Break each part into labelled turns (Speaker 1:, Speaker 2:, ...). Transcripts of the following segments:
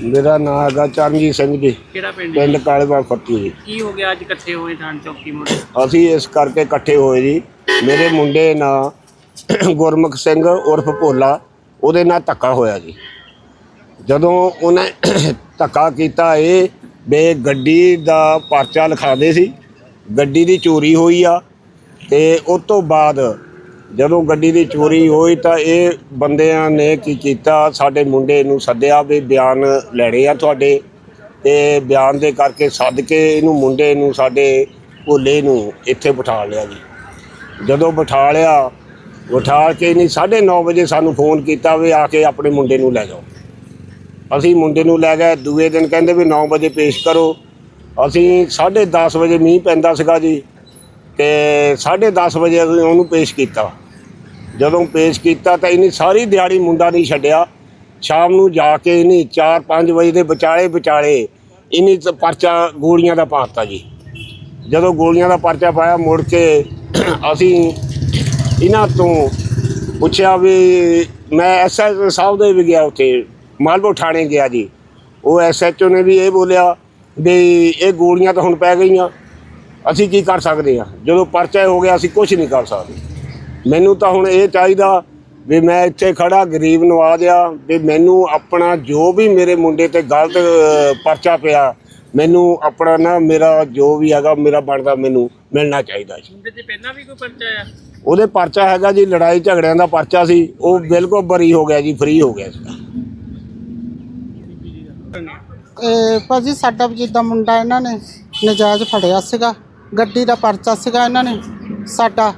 Speaker 1: ਮੇਰਾ ਨਾਮ ਹੈਗਾ ਚਰਨਜੀਤ ਸਿੰਘ ਜੀ।
Speaker 2: ਕਿਹੜਾ ਪਿੰਡ
Speaker 1: ਕਾਲੇਵਾਲ ਫੱਤੀ ਜੀ
Speaker 2: ਕੀ ਹੋ ਗਿਆ ਅੱਜ ਇਕੱਠੇ ਹੋਏ ਥਾਣ ਚੌਕੀ ਮੁੰਡੇ
Speaker 1: ਅਸੀਂ ਇਸ ਕਰਕੇ ਇਕੱਠੇ ਹੋਏ ਜੀ। ਮੇਰੇ ਮੁੰਡੇ ਨਾਲ ਗੁਰਮੁਖ ਸਿੰਘ ਉਰਫ ਭੋਲਾ ਉਹਦੇ ਨਾਲ ਧੱਕਾ ਹੋਇਆ ਜੀ। ਜਦੋਂ ਉਹਨੇ ਧੱਕਾ ਕੀਤਾ ਇਹ ਬੇ ਗੱਡੀ ਦਾ ਪਰਚਾ ਲਿਖਾਦੇ ਸੀ। ਗੱਡੀ ਦੀ ਚੋਰੀ ਹੋਈ ਆ ਤੇ ਉਸ ਤੋਂ ਬਾਅਦ ਜਦੋਂ ਗੱਡੀ ਦੀ ਚੋਰੀ ਹੋਈ ਤਾਂ ਇਹ ਬੰਦਿਆਂ ਨੇ ਕੀ ਕੀਤਾ? ਸਾਡੇ ਮੁੰਡੇ ਨੂੰ ਸੱਦਿਆ ਵੀ ਬਿਆਨ ਲੈਣੇ ਆ ਤੁਹਾਡੇ। ਤੇ ਬਿਆਨ ਦੇ ਕਰਕੇ ਸੱਦ ਕੇ ਇਹਨੂੰ ਮੁੰਡੇ ਨੂੰ ਸਾਡੇ ਭੋਲੇ ਨੂੰ ਇੱਥੇ ਬਿਠਾ ਲਿਆ ਜੀ। ਜਦੋਂ ਬਿਠਾ ਲਿਆ, ਬਿਠਾ ਕੇ ਨਹੀਂ 9:30 ਵਜੇ ਸਾਨੂੰ ਫੋਨ ਕੀਤਾ ਵੀ ਆ ਕੇ ਆਪਣੇ ਮੁੰਡੇ ਨੂੰ ਲੈ ਜਾਓ। ਅਸੀਂ ਮੁੰਡੇ ਨੂੰ ਲੈ ਗਏ, ਦੂਏ ਦਿਨ ਕਹਿੰਦੇ ਵੀ 9 ਵਜੇ ਪੇਸ਼ ਕਰੋ। ਅਸੀਂ 10:30 ਵਜੇ ਮੀਂਹ ਪੈਂਦਾ ਸੀਗਾ ਜੀ, ਤੇ 10:30 ਵਜੇ ਅਸੀਂ ਉਹਨੂੰ ਪੇਸ਼ ਕੀਤਾ। ਜਦੋਂ ਪੇਸ਼ ਕੀਤਾ ਤਾਂ ਇਹਨੇ ਸਾਰੀ ਦਿਹਾੜੀ ਮੁੰਡਾ ਨਹੀਂ ਛੱਡਿਆ। ਸ਼ਾਮ ਨੂੰ ਜਾ ਕੇ ਇਹਨੇ 4-5 ਵਜੇ ਦੇ ਵਿਚਾਲੇ ਵਿਚਾਲੇ ਇਹਨੇ ਪਰਚਾ ਗੋਲੀਆਂ ਦਾ ਪਾਤਾ ਜੀ। ਜਦੋਂ ਗੋਲੀਆਂ ਦਾ ਪਰਚਾ ਪਾਇਆ ਮੁੜ ਕੇ ਅਸੀਂ ਇਹਨਾਂ ਤੋਂ ਪੁੱਛਿਆ ਵੀ ਮੈਂ ਐਸਐਸ ਸਾਹਿਬ ਦੇ ਵੀ ਗਿਆ ਉੱਥੇ, ਮਾਲਵੋ ਥਾਣੇ ਗਿਆ ਜੀ। ਉਹ ਐਸਐਚਓ ਨੇ ਵੀ ਇਹ ਬੋਲਿਆ ਵੀ ਇਹ ਗੋਲੀਆਂ ਤਾਂ ਹੁਣ ਪੈ ਗਈਆਂ। ਅਸੀਂ ਕੀ ਕਰ ਸਕਦੇ ਹਾਂ? ਜਦੋਂ ਪਰਚਾ ਹੋ ਗਿਆ ਅਸੀਂ ਕੁਝ ਨਹੀਂ ਕਰ ਸਕਦੇ। ਮੈਨੂੰ ਤਾਂ ਹੁਣ ਇਹ ਚਾਹੀਦਾ ਵੀ ਮੈਂ ਇੱਥੇ ਖੜਾ ਗਰੀਬ ਨਵਾਜ਼ ਆ ਵੀ ਮੈਨੂੰ ਆਪਣਾ ਜੋ ਵੀ ਮੇਰੇ ਮੁੰਡੇ ਤੇ ਗਲਤ ਪਰਚਾ ਪਿਆ ਮੈਨੂੰ ਆਪਣਾ ਨਾ ਮੇਰਾ ਜੋ ਵੀ ਹੈਗਾ ਮੇਰਾ ਬਣਦਾ ਮੈਨੂੰ ਮਿਲਣਾ ਚਾਹੀਦਾ ਜੀ।
Speaker 2: ਮੁੰਡੇ ਤੇ ਪਹਿਲਾਂ ਵੀ ਕੋਈ ਪਰਚਾ ਆ?
Speaker 1: ਉਹਦੇ ਪਰਚਾ ਹੈਗਾ ਜੀ ਲੜਾਈ ਝਗੜਿਆਂ ਦਾ ਪਰਚਾ ਸੀ ਉਹ ਬਿਲਕੁਲ ਬਰੀ ਹੋ ਗਿਆ ਜੀ ਫ੍ਰੀ ਹੋ ਗਿਆ ਸੀ
Speaker 3: ਇਹ ਭਾਜੀ ਸਾਡਾ ਵੀ ਜਿੱਦਾਂ ਮੁੰਡਾ ਇਹਨਾਂ ਨੇ ਨਜਾਇਜ਼ ਫੜਿਆ ਸੀਗਾ ਗੱਡੀ ਦਾ ਪਰਚਾ ਸੀਗਾ ਇਹਨਾਂ ਨੇ ਸਾਡਾ।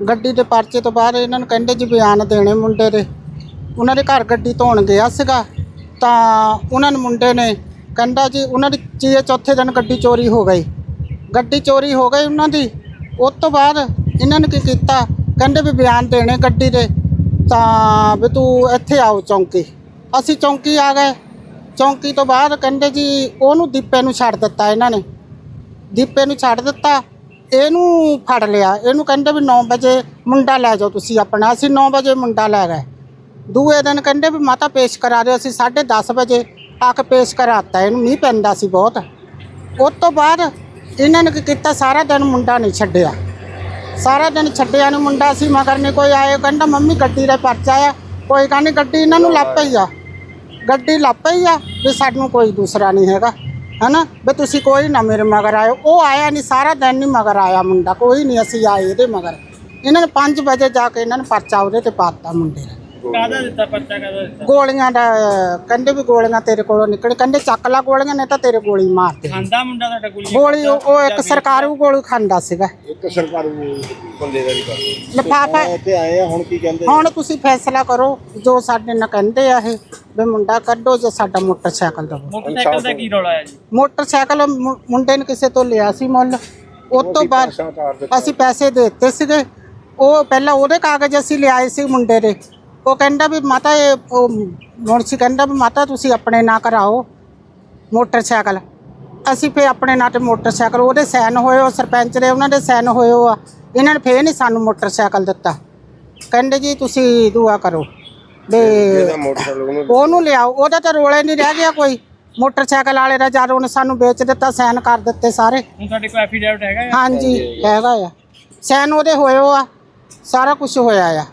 Speaker 3: ਗੱਡੀ ਦੇ ਪਰਚੇ ਤੋਂ ਬਾਅਦ ਇਹਨਾਂ ਨੂੰ ਕਹਿੰਦੇ ਜੀ ਬਿਆਨ ਦੇਣੇ ਮੁੰਡੇ ਦੇ। ਉਹਨਾਂ ਦੇ ਘਰ ਗੱਡੀ ਧੋਣ ਗਿਆ ਸੀਗਾ, ਤਾਂ ਉਹਨਾਂ ਨੇ ਮੁੰਡੇ ਨੇ ਕਹਿੰਦਾ ਜੀ ਉਹਨਾਂ ਦੀ ਚੀਏ ਚੌਥੇ ਦਿਨ ਗੱਡੀ ਚੋਰੀ ਹੋ ਗਈ। ਗੱਡੀ ਚੋਰੀ ਹੋ ਗਈ ਉਹਨਾਂ ਦੀ, ਉਸ ਤੋਂ ਬਾਅਦ ਇਹਨਾਂ ਨੇ ਕੀ ਕੀਤਾ? ਕਹਿੰਦੇ ਵੀ ਬਿਆਨ ਦੇਣੇ ਗੱਡੀ ਦੇ, ਤਾਂ ਵੀ ਤੂੰ ਇੱਥੇ ਆਓ ਚੌਂਕੀ। ਅਸੀਂ ਚੌਂਕੀ ਆ ਗਏ। ਚੌਂਕੀ ਤੋਂ ਬਾਅਦ ਕਹਿੰਦੇ ਜੀ ਉਹਨੂੰ ਦੀਪੇ ਨੂੰ ਛੱਡ ਦਿੱਤਾ ਇਹਨਾਂ ਨੇ। ਦੀਪੇ ਨੂੰ ਛੱਡ ਦਿੱਤਾ। ਇਹਨੂੰ ਫੜ ਲਿਆ। ਇਹਨੂੰ ਕਹਿੰਦੇ ਵੀ 9 ਵਜੇ ਮੁੰਡਾ ਲੈ ਜਾਓ ਤੁਸੀਂ ਆਪਣਾ। ਅਸੀਂ 9 ਵਜੇ ਮੁੰਡਾ ਲੈ ਗਏ। ਦੂਏ ਦਿਨ ਕਹਿੰਦੇ ਵੀ ਮਾਤਾ ਪੇਸ਼ ਕਰਾ ਦਿਓ, ਅਸੀਂ 10:30 ਵਜੇ ਆ ਕੇ ਪੇਸ਼ ਕਰਾਤਾ। ਇਹਨੂੰ ਮੀਂਹ ਪੈਂਦਾ ਸੀ ਬਹੁਤ। ਉਸ ਤੋਂ ਬਾਅਦ ਇਹਨਾਂ ਨੇ ਕੀ ਕੀਤਾ, ਸਾਰਾ ਦਿਨ ਮੁੰਡਾ ਨਹੀਂ ਛੱਡਿਆ। ਸਾਰਾ ਦਿਨ ਛੱਡਿਆ ਨਹੀਂ ਮੁੰਡਾ ਸੀ, ਮਗਰ ਨਹੀਂ ਕੋਈ ਆਏ ਕਹਿੰਦਾ, ਮੰਮੀ, ਗੱਡੀ ਦਾ ਪਰਚਾ ਆ। ਕੋਈ ਕਹਿੰਦੀ ਗੱਡੀ ਇਹਨਾਂ ਨੂੰ ਲੱਭ ਪਈ ਆ। ਗੱਡੀ ਲੱਭ ਪਈ ਆ ਵੀ ਸਾਨੂੰ ਕੋਈ ਦੂਸਰਾ ਨਹੀਂ ਹੈਗਾ। ਹਨਾ? ਵੀ ਤੁਸੀਂ ਕੋਈ ਨਾ ਮੇਰੇ ਮਗਰ ਆਇਓ। ਉਹ ਆਇਆ ਨਹੀਂ ਸਾਰਾ ਦਿਨ ਨਹੀਂ ਮਗਰ ਆਇਆ ਮੁੰਡਾ। ਕੋਈ ਨਹੀਂ ਅਸੀਂ ਆਏ ਇਹਦੇ ਮਗਰ। ਇਹਨਾਂ ਨੇ 5 ਵਜੇ ਜਾ ਕੇ ਇਹਨਾਂ ਨੇ ਪਰਚਾ ਉਹਦੇ ਤੇ ਪਾਤਾ ਮੁੰਡੇ ਦਾ।
Speaker 2: ਕਾਹਦਾ ਦਿੱਤਾ ਪਰਚਾ ਕਾਹਦਾ ਦਿੱਤਾ?
Speaker 3: ਗੋਲੀਆਂ ਦਾ ਕਹਿੰਦੇ ਵੀ ਗੋਲੀਆਂ ਤੇਰੇ ਕੋਲੋਂ ਨਿਕਲ ਕਹਿੰਦੇ ਚੱਕ ਲਾ ਗੋਲੀਆਂ ਨੇ ਤਾਂ ਤੇਰੇ ਗੋਲੀ ਮਾਰਦੇ
Speaker 2: ਖਾਂਦਾ ਮੁੰਡਾ ਤੁਹਾਡਾ ਗੋਲੀ
Speaker 3: ਗੋਲੀ ਉਹ ਉਹ ਇੱਕ ਸਰਕਾਰੀ ਗੋਲੀ ਖਾਂਦਾ ਸੀਗਾ।
Speaker 1: ਇੱਕ ਸਰਕਾਰ ਬੰਦੇ ਦਾ ਵੀ
Speaker 3: ਲਿਫਾਫਾ
Speaker 1: ਇੱਥੇ ਆਏ ਆ ਹੁਣ ਕੀ ਕਹਿੰਦੇ
Speaker 3: ਹੁਣ ਤੁਸੀਂ ਫੈਸਲਾ ਕਰੋ ਜੋ ਸਾਡੇ ਨਾਲ ਕਹਿੰਦੇ ਆ ਇਹ ਵੀ ਮੁੰਡਾ ਕੱਢੋ ਜੇ ਸਾਡਾ ਮੋਟਰਸਾਈਕਲ ਦਵੋ।
Speaker 2: ਮੋਟਰਸਾਈਕਲ ਦਾ ਕੀ ਰੌਲਾ ਹੈ ਜੀ?
Speaker 3: ਮੋਟਰਸਾਈਕਲ ਮੁ- ਮੁੰਡੇ ਨੇ ਕਿਸੇ ਤੋਂ ਲਿਆ ਸੀ ਮੁੱਲ। ਉਸ ਤੋਂ ਬਾਅਦ ਅਸੀਂ ਪੈਸੇ ਦੇ ਦਿੱਤੇ ਸੀਗੇ। ਉਹ ਪਹਿਲਾਂ ਉਹਦੇ ਕਾਗਜ਼ ਅਸੀਂ ਲਿਆਏ ਸੀ ਮੁੰਡੇ ਦੇ। ਉਹ ਕਹਿੰਦਾ ਵੀ ਮਾਤਾ ਇਹ ਉਹ ਮੁਨਸੀ ਕਹਿੰਦਾ ਵੀ ਮਾਤਾ ਤੁਸੀਂ ਆਪਣੇ ਨਾਂ ਕਰਾਓ ਮੋਟਰਸਾਈਕਲ। ਅਸੀਂ ਫੇ ਆਪਣੇ ਨਾਂ ਤੇ ਮੋਟਰਸਾਈਕਲ ਉਹਦੇ ਸਾਈਨ ਹੋਏ ਉਹ ਸਰਪੰਚ ਦੇ ਉਹਨਾਂ ਦੇ ਸਾਈਨ ਹੋਏ ਉਹ ਆ। ਇਹਨਾਂ ਨੇ ਫੇਰ ਨਹੀਂ ਸਾਨੂੰ ਮੋਟਰਸਾਈਕਲ ਦਿੱਤਾ। ਕਹਿੰਦੇ ਜੀ ਤੁਸੀਂ ਦੁਆ ਕਰੋ ਵੀ
Speaker 1: ਉਹਨੂੰ
Speaker 3: ਲਿਆਓ ਉਹਦਾ ਤਾਂ ਰੋਲੇ ਨਹੀਂ ਰਹਿ ਗਿਆ ਕੋਈ। ਮੋਟਰਸਾਈਕਲ ਵਾਲੇ ਦਾ ਜਦ ਉਹਨੇ ਸਾਨੂੰ ਵੇਚ ਦਿੱਤਾ ਸਾਈਨ ਕਰ ਦਿੱਤੇ ਸਾਰੇ।
Speaker 2: ਹੁਣ ਤੁਹਾਡੇ ਕੋਲ ਐਫੀਡੈਵਿਟ ਹੈਗਾ?
Speaker 3: ਹਾਂਜੀ ਹੈਗਾ। ਆ। ਸਾਈਨ ਉਹਦੇ ਹੋਏ ਆ ਸਾਰਾ ਕੁਝ ਹੋਇਆ ਆ।